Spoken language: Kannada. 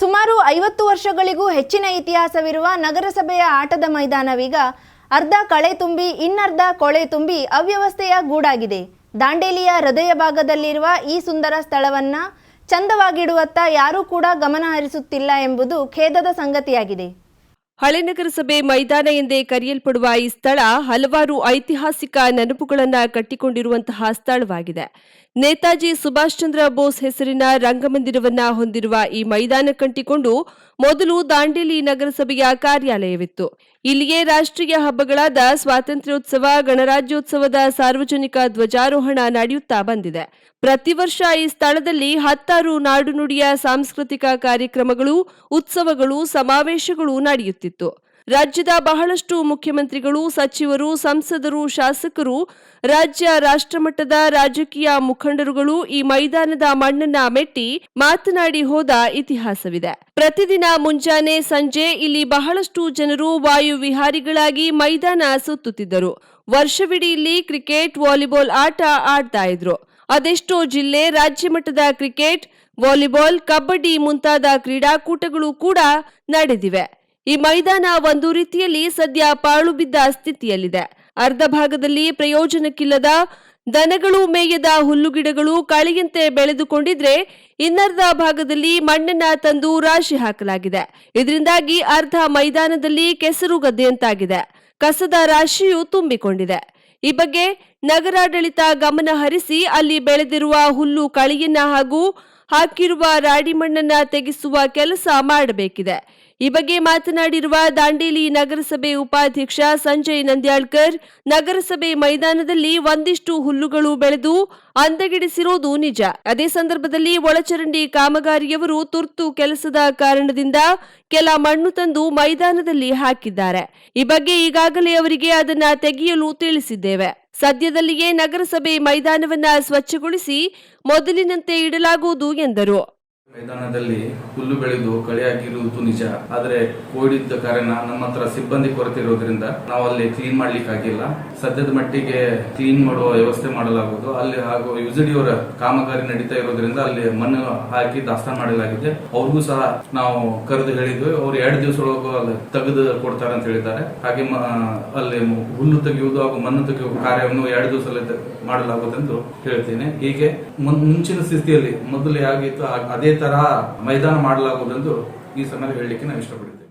ಸುಮಾರು ಐವತ್ತು ವರ್ಷಗಳಿಗೂ ಹೆಚ್ಚಿನ ಇತಿಹಾಸವಿರುವ ನಗರಸಭೆಯ ಆಟದ ಮೈದಾನವೀಗ ಅರ್ಧ ಕಳೆ ತುಂಬಿ ಇನ್ನರ್ಧ ಕೊಳೆ ತುಂಬಿ ಅವ್ಯವಸ್ಥೆಯ ಗೂಡಾಗಿದೆ. ದಾಂಡೇಲಿಯ ಹೃದಯ ಭಾಗದಲ್ಲಿರುವ ಈ ಸುಂದರ ಸ್ಥಳವನ್ನ ಚಂದವಾಗಿಡುವತ್ತ ಯಾರೂ ಕೂಡ ಗಮನ ಹರಿಸುತ್ತಿಲ್ಲ ಎಂಬುದು ಖೇದದ ಸಂಗತಿಯಾಗಿದೆ. ಹಳೆ ನಗರಸಭೆ ಮೈದಾನ ಎಂದೇ ಕರೆಯಲ್ಪಡುವ ಈ ಸ್ಥಳ ಹಲವಾರು ಐತಿಹಾಸಿಕ ನೆನಪುಗಳನ್ನು ಕಟ್ಟಿಕೊಂಡಿರುವಂತಹ ಸ್ಥಳವಾಗಿದೆ. ನೇತಾಜಿ ಸುಭಾಷ್ ಚಂದ್ರ ಬೋಸ್ ಹೆಸರಿನ ರಂಗಮಂದಿರವನ್ನ ಹೊಂದಿರುವ ಈ ಮೈದಾನ ಕಂಟಿಕೊಂಡು ಮೊದಲು ದಾಂಡೇಲಿ ನಗರಸಭೆಯ ಕಾರ್ಯಾಲಯವಿತ್ತು. ಇಲ್ಲಿಯೇ ರಾಷ್ಟ್ರೀಯ ಹಬ್ಬಗಳಾದ ಸ್ವಾತಂತ್ರ್ಯೋತ್ಸವ, ಗಣರಾಜ್ಯೋತ್ಸವದ ಸಾರ್ವಜನಿಕ ಧ್ವಜಾರೋಹಣ ನಡೆಯುತ್ತಾ ಬಂದಿದೆ. ಪ್ರತಿ ವರ್ಷ ಈ ಸ್ಥಳದಲ್ಲಿ ಹತ್ತಾರು ನಾಡು ನುಡಿಯ ಸಾಂಸ್ಕೃತಿಕ ಕಾರ್ಯಕ್ರಮಗಳು, ಉತ್ಸವಗಳು, ಸಮಾವೇಶಗಳು ನಡೆಯುತ್ತಿತ್ತು. ರಾಜ್ಯದ ಬಹಳಷ್ಟು ಮುಖ್ಯಮಂತ್ರಿಗಳು, ಸಚಿವರು, ಸಂಸದರು, ಶಾಸಕರು, ರಾಜ್ಯ ರಾಷ್ಟ್ರಮಟ್ಟದ ರಾಜಕೀಯ ಮುಖಂಡರುಗಳು ಈ ಮೈದಾನದ ಮಣ್ಣನ್ನ ಮೆಟ್ಟಿ ಮಾತನಾಡಿ ಹೋದ ಇತಿಹಾಸವಿದೆ. ಪ್ರತಿದಿನ ಮುಂಜಾನೆ ಸಂಜೆ ಇಲ್ಲಿ ಬಹಳಷ್ಟು ಜನರು ವಾಯು ವಿಹಾರಿಗಳಾಗಿ ಮೈದಾನ ಸುತ್ತುತ್ತಿದ್ದರು. ವರ್ಷವಿಡೀ ಇಲ್ಲಿ ಕ್ರಿಕೆಟ್, ವಾಲಿಬಾಲ್ ಆಟ ಆಡ್ತಾ ಇದ್ರು. ಅದೆಷ್ಟೋ ಜಿಲ್ಲೆ ರಾಜ್ಯ ಮಟ್ಟದ ಕ್ರಿಕೆಟ್, ವಾಲಿಬಾಲ್, ಕಬಡ್ಡಿ ಮುಂತಾದ ಕ್ರೀಡಾಕೂಟಗಳು ಕೂಡ ನಡೆದಿವೆ. ಈ ಮೈದಾನ ಒಂದು ರೀತಿಯಲ್ಲಿ ಸದ್ಯ ಪಾಳು ಬಿದ್ದ ಸ್ಥಿತಿಯಲ್ಲಿದೆ. ಅರ್ಧ ಭಾಗದಲ್ಲಿ ಪ್ರಯೋಜನಕ್ಕಿಲ್ಲದ ದನಗಳು, ಮೇಯದ ಹುಲ್ಲುಗಿಡಗಳು ಕಳೆಯಂತೆ ಬೆಳೆದುಕೊಂಡಿದ್ರೆ ಇನ್ನರ್ಧ ಭಾಗದಲ್ಲಿ ಮಣ್ಣನ್ನ ತಂದು ರಾಶಿ ಹಾಕಲಾಗಿದೆ. ಇದರಿಂದಾಗಿ ಅರ್ಧ ಮೈದಾನದಲ್ಲಿ ಕೆಸರು ಗದ್ದೆಯಂತಾಗಿದೆ. ಕಸದ ರಾಶಿಯು ತುಂಬಿಕೊಂಡಿದೆ. ಈ ಬಗ್ಗೆ ನಗರಾಡಳಿತ ಗಮನ ಹರಿಸಿ ಅಲ್ಲಿ ಬೆಳೆದಿರುವ ಹುಲ್ಲು, ಕಳೆಯನ್ನ ಹಾಗೂ ಹಾಕಿರುವ ರಾಡಿ ಮಣ್ಣನ್ನ ತೆಗೆಸುವ ಕೆಲಸ ಮಾಡಬೇಕಿದೆ. ಈ ಬಗ್ಗೆ ಮಾತನಾಡಿರುವ ದಾಂಡೇಲಿ ನಗರಸಭೆ ಉಪಾಧ್ಯಕ್ಷ ಸಂಜಯ್ ನಂದ್ಯಾಳ್ಕರ್, ನಗರಸಭೆ ಮೈದಾನದಲ್ಲಿ ಒಂದಿಷ್ಟು ಹುಲ್ಲುಗಳು ಬೆಳೆದು ಅಂದಗೆಡಿಸಿರೋದು ನಿಜ. ಅದೇ ಸಂದರ್ಭದಲ್ಲಿ ಒಳಚರಂಡಿ ಕಾಮಗಾರಿಯವರು ತುರ್ತು ಕೆಲಸದ ಕಾರಣದಿಂದ ಕೆಲ ಮಣ್ಣು ತಂದು ಮೈದಾನದಲ್ಲಿ ಹಾಕಿದ್ದಾರೆ. ಈ ಬಗ್ಗೆ ಈಗಾಗಲೇ ಅವರಿಗೆ ಅದನ್ನ ತೆಗೆಯಲು ತಿಳಿಸಿದ್ದೇವೆ. ಸದ್ಯದಲ್ಲಿಯೇ ನಗರಸಭೆ ಮೈದಾನವನ್ನ ಸ್ವಚ್ಛಗೊಳಿಸಿ ಮೊದಲಿನಂತೆ ಇಡಲಾಗುವುದು ಎಂದರು. ಮೈದಾನದಲ್ಲಿ ಹುಲ್ಲು ಬೆಳೆದು ಕಳೆಯಾಗಿರುವುದು ನಿಜ. ಆದ್ರೆ ಕೋವಿಡ್ ಇದ್ದ ಕಾರಣ ನಮ್ಮ ಹತ್ರ ಸಿಬ್ಬಂದಿ ಕೊರತೆ ಇರೋದ್ರಿಂದ ನಾವು ಅಲ್ಲಿ ಕ್ಲೀನ್ ಮಾಡ್ಲಿಕ್ಕೆ ಆಗಿಲ್ಲ. ಸದ್ಯದ ಮಟ್ಟಿಗೆ ಕ್ಲೀನ್ ಮಾಡುವ ವ್ಯವಸ್ಥೆ ಮಾಡಲಾಗುವುದು. ಅಲ್ಲಿ ಹಾಗೂ ಯುಜಡಿಯವರ ಕಾಮಗಾರಿ ನಡೀತಾ ಇರೋದ್ರಿಂದ ಅಲ್ಲಿ ಮಣ್ಣು ಹಾಕಿ ದಾಸ್ತಾನು ಮಾಡಲಾಗಿದೆ. ಅವ್ರಿಗೂ ಸಹ ನಾವು ಕರೆದು ಹೇಳಿದ್ವಿ. ಅವ್ರು ಎರಡು ದಿವಸ ಅಲ್ಲಿ ತೆಗೆದು ಕೊಡ್ತಾರೆ ಅಂತ ಹೇಳಿದ್ದಾರೆ. ಹಾಗೆ ಅಲ್ಲಿ ಹುಲ್ಲು ತೆಗೆಯುವುದು ಹಾಗೂ ಮಣ್ಣು ತೆಗೆಯುವ ಕಾರ್ಯವನ್ನು ಎರಡು ದಿವಸದಲ್ಲಿ ಮಾಡಲಾಗುವುದೆಂದು ಹೇಳ್ತೇನೆ. ಹೀಗೆ ಮುಂಚಿನ ಸ್ಥಿತಿಯಲ್ಲಿ ಮೊದಲು ಹೇಗಿತ್ತು ಅದೇ ತರಹ ಮೈದಾನ ಮಾಡಲಾಗುವುದೆಂದು ಈ ಸಮಯ ಹೇಳಲಿಕ್ಕೆ ನಾನು ಇಷ್ಟಪಡ್ತೇನೆ